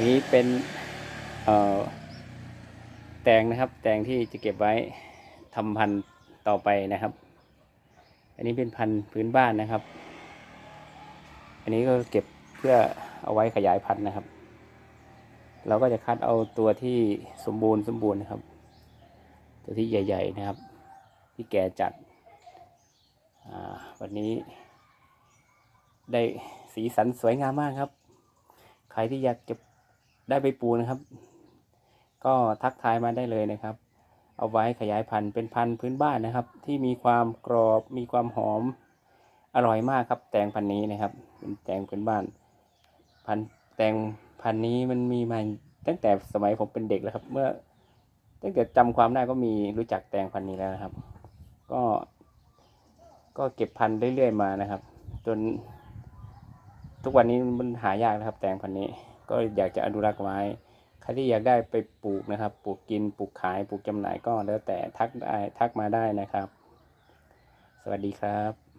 นี้เป็นแตงนะครับ แตงที่จะเก็บไว้ทำพันธุ์ต่อไปนะครับ อันนี้เป็นพันธุ์พื้นบ้านนะครับ อันนี้ก็เก็บเพื่อเอาไว้ขยายพันธุ์นะครับ เราก็จะคัดเอาตัวที่สมบูรณ์สมบูรณ์นะครับ ตัวที่ใหญ่ ๆนะครับ ที่แก่จัดวันนี้ได้สีสันสวยงามมากครับ ใครที่อยากจะ ได้ใบปูนะครับ ก็ทักทายมาได้เลยนะครับ เอาไว้ขยายพันธุ์เป็นพันธุ์พื้นบ้านนะครับ ที่มีความกรอบมีความหอมอร่อยมากครับ แตงพันธุ์นี้นะครับ เป็นแตงพื้นบ้านพันธุ์แตงพันธุ์นี้มันมีมาตั้งแต่สมัยผมเป็นเด็กแล้วครับ เมื่อตั้งแต่จำความได้ก็มีรู้จักแตงพันธุ์นี้แล้วนะครับ ก็ ก็เก็บพันธุ์เรื่อยๆมานะครับ จน ทุกวันนี้มันหายากนะครับ แตงพันธุ์นี้ ก็อยากจะอนุรักษ์ไว้ใครที่อยากได้ไปปลูกนะครับ ปลูกกินปลูกขายปลูกจำหน่ายก็แล้วแต่ทักได้ทักมาได้นะครับ สวัสดีครับ